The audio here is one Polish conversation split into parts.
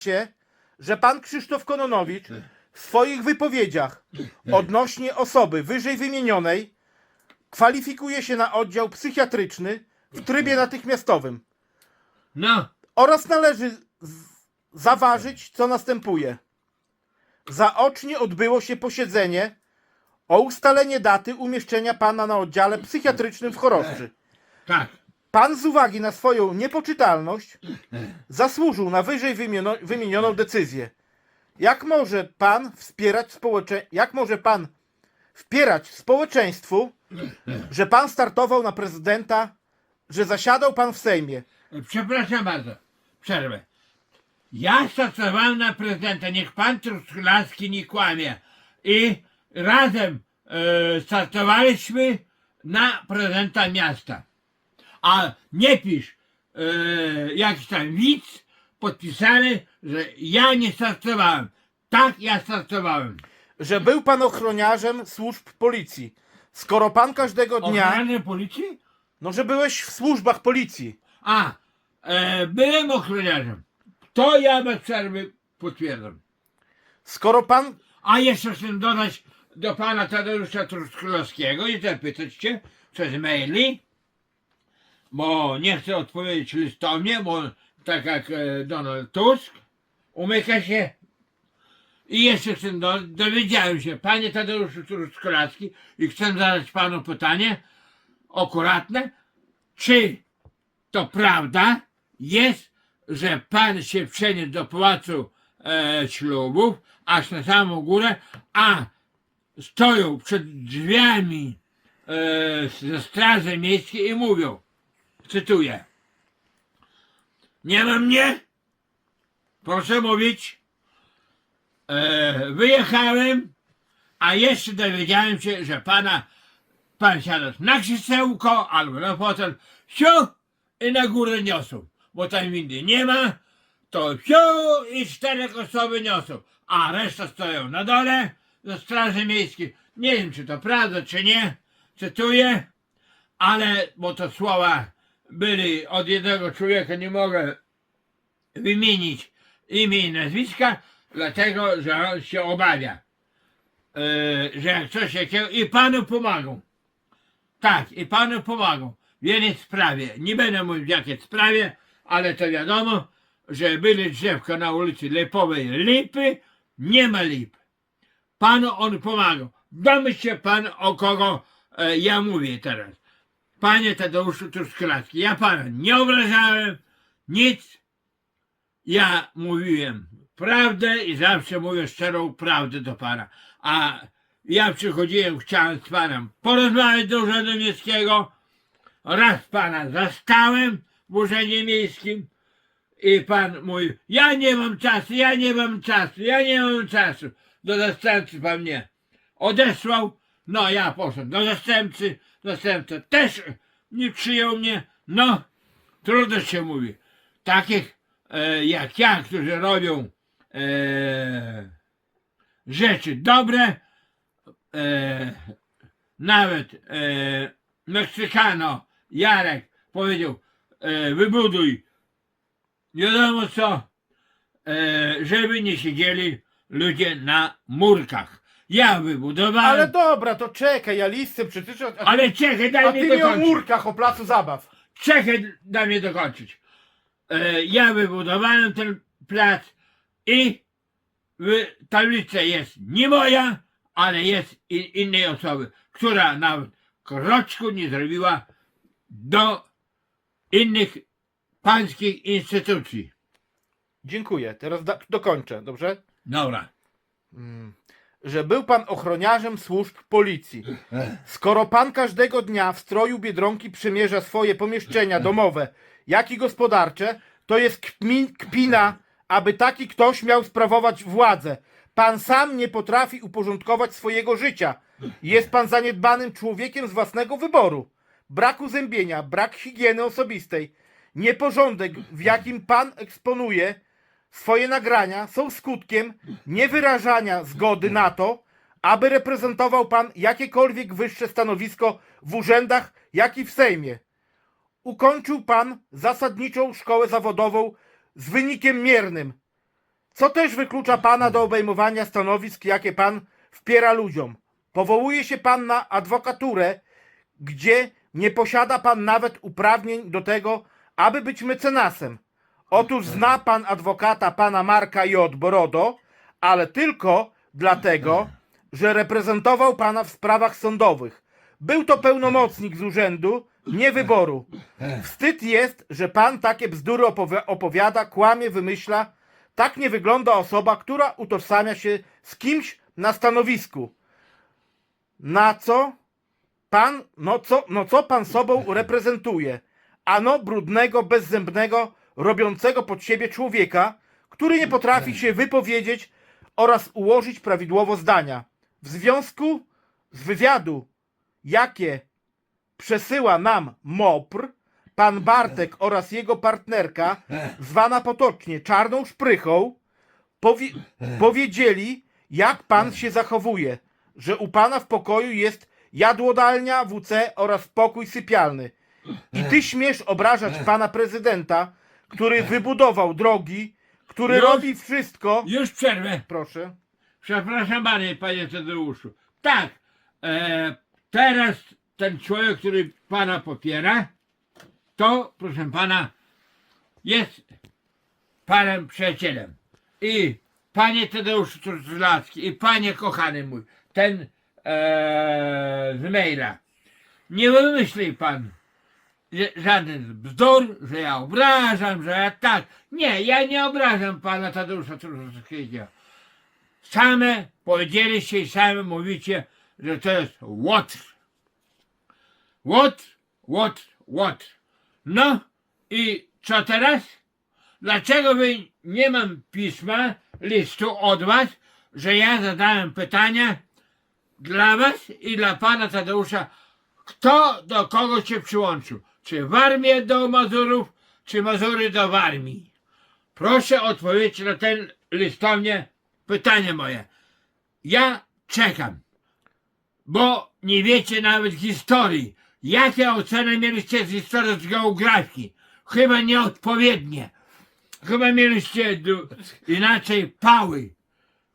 się, że pan Krzysztof Kononowicz w swoich wypowiedziach odnośnie osoby wyżej wymienionej kwalifikuje się na oddział psychiatryczny w trybie natychmiastowym No, oraz należy z- zaważyć, co następuje. Zaocznie odbyło się posiedzenie o ustalenie daty umieszczenia pana na oddziale psychiatrycznym w Choroszczy. tak. Pan z uwagi na swoją niepoczytalność zasłużył na wyżej wymieniono, wymienioną decyzję. Jak może pan wspierać społecze... Jak może pan społeczeństwu, że pan startował na prezydenta, że zasiadał pan w Sejmie? Przepraszam bardzo. Przerwę. Ja stosowałem na prezydenta, niech pan Truskolaski nie kłamie. I razem e, startowaliśmy na prezydenta miasta. A nie pisz e, jakiś tam widz podpisany, że ja nie startowałem. Tak, ja startowałem. Że był pan ochroniarzem służb policji. Skoro pan każdego dnia. Ochrony policji? No, że byłeś w służbach policji. A, e, byłem ochroniarzem. To ja bez przerwy potwierdzam. Skoro pan. A jeszcze chcę dodać do pana Tadeusza Truskolaskiego i zapytać cię przez maili, bo nie chcę odpowiedzieć listownie, bo tak jak e, Donald Tusk, umyka się. I jeszcze chcę, do, dowiedziałem się, panie Tadeuszu Truskolacki, i chcę zadać panu pytanie akuratne, czy to prawda jest, że pan się przeniósł do pałacu e, ślubów, aż na samą górę, a stoją przed drzwiami e, ze straży miejskiej i mówią, cytuję, nie ma mnie, proszę mówić, e, wyjechałem, a jeszcze dowiedziałem się, że pana, pan siada na krzesełko albo na fotel, siu i na górę niosą, bo tam windy nie ma, to siu i czterech osoby niosą, a reszta stoją na dole ze straży miejskiej. Nie wiem, czy to prawda, czy nie, cytuję, ale, bo to słowa byli od jednego człowieka, nie mogę wymienić imię i nazwiska, dlatego, że on się obawia, yy, że jak coś takiego i panu pomagą. Tak, i panu pomagą w jednej sprawie. Nie będę mówił w jakiej sprawie, ale to wiadomo, że byli drzewka na ulicy Lepowej Lipy, nie ma lip. Panu on pomagał. Domyśl się pan, o kogo e, ja mówię teraz. Panie Tadeuszu Truskolaski, ja pana nie obrażałem, nic. Ja mówiłem prawdę i zawsze mówię szczerą prawdę do pana. A ja przychodziłem, chciałem z panem porozmawiać do Urzędu Miejskiego. Raz pana zastałem w Urzędzie Miejskim i pan mówi, ja nie mam czasu, ja nie mam czasu, ja nie mam czasu. Do zastępcy pan mnie odesłał, no ja poszedłem do zastępcy, zastępca też nie przyjął mnie, no trudno się mówi. Takich e, jak ja, którzy robią e, rzeczy dobre, e, nawet e, Meksykano Jarek powiedział, e, wybuduj nie wiadomo co, e, żeby nie siedzieli ludzie na murkach. Ja wybudowałem, Ale ale, dobra, to czekaj, ja listę przeczytam. A, czekaj, daj a ty mi o dokończyć. murkach, o placu zabaw. Czekaj, daj mi dokończyć. E, ja wybudowałem ten plac i wy, tablica jest nie moja, ale jest i, innej osoby, która nawet kroczku nie zrobiła do innych pańskich instytucji. Dziękuję. Teraz da, dokończę, dobrze? Dobra. Że był pan ochroniarzem służb policji. Skoro pan każdego dnia w stroju biedronki przymierza swoje pomieszczenia domowe, jak i gospodarcze, to jest kmin, kpina, aby taki ktoś miał sprawować władzę. Pan sam nie potrafi uporządkować swojego życia. Jest pan zaniedbanym człowiekiem z własnego wyboru. Brak uzębienia, brak higieny osobistej, nieporządek, w jakim pan eksponuje swoje nagrania, są skutkiem niewyrażania zgody na to, aby reprezentował pan jakiekolwiek wyższe stanowisko w urzędach, jak i w Sejmie. Ukończył pan zasadniczą szkołę zawodową z wynikiem miernym co też wyklucza pana do obejmowania stanowisk, jakie pan wpiera ludziom. Powołuje się pan na adwokaturę, gdzie nie posiada pan nawet uprawnień do tego, aby być mecenasem. Otóż zna pan adwokata pana Marka J. Borodo, ale tylko dlatego, że reprezentował pana w sprawach sądowych. Był to pełnomocnik z urzędu, nie wyboru. Wstyd jest, że pan takie bzdury opowi- opowiada, kłamie, wymyśla. Tak nie wygląda osoba, która utożsamia się z kimś na stanowisku. Na co pan, no co, no co pan sobą reprezentuje? Ano brudnego, bezzębnego, robiącego pod siebie człowieka, który nie potrafi się wypowiedzieć oraz ułożyć prawidłowo zdania. W związku z wywiadu, jakie przesyła nam MOPR, pan Bartek oraz jego partnerka, zwana potocznie Czarną Szprychą, powie powiedzieli, jak pan się zachowuje, że u pana w pokoju jest jadłodalnia, WC oraz pokój sypialny. I ty śmiesz obrażać pana prezydenta, który wybudował drogi, który Już? robi wszystko. Już przerwę. Proszę. Przepraszam bardzo, panie Tadeuszu. Tak, e, teraz ten człowiek, który pana popiera, to, proszę pana, jest panem przyjacielem. I panie Tadeuszu Truszlacki, i panie kochany mój, ten e, z maila, nie wymyśli pan żaden bzdur, że ja obrażam, że ja tak. Nie, ja nie obrażam pana Tadeusza Truszlackiego same powiedzieliście i same mówicie, że to jest Łotr. Łotr, Łotr, Łotr. No i co teraz? Dlaczego wy nie mam pisma, listu od was, że ja zadałem pytania dla was i dla pana Tadeusza, kto do kogo się przyłączył? Czy Warmię do Mazurów, czy Mazury do Warmii? Proszę odpowiedzieć na ten listownie pytanie moje. Ja czekam, bo nie wiecie nawet historii. Jakie oceny mieliście z historii z geografii? Chyba nieodpowiednie. Chyba mieliście inaczej pały.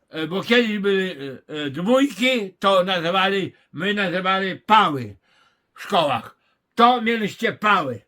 E, Bo kiedyś były e, e, dwójki, to nazywali, my nazywali pały w szkołach. To mieliście pały.